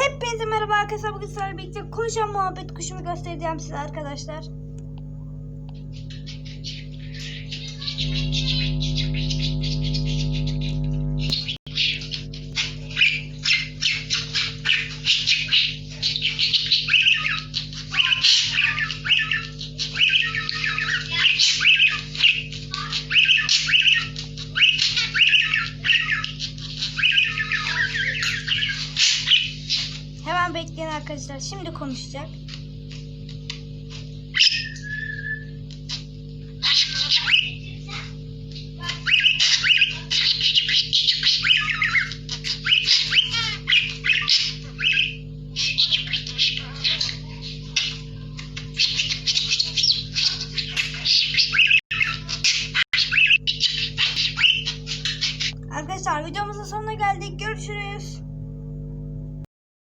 Hepinize merhaba arkadaşlar. Bugün sizlerle birlikte konuşan muhabbet kuşumu göstereceğim size arkadaşlar. Hemen bekleyin arkadaşlar. Şimdi konuşacak. Arkadaşlar videomuzun sonuna geldik. Görüşürüz.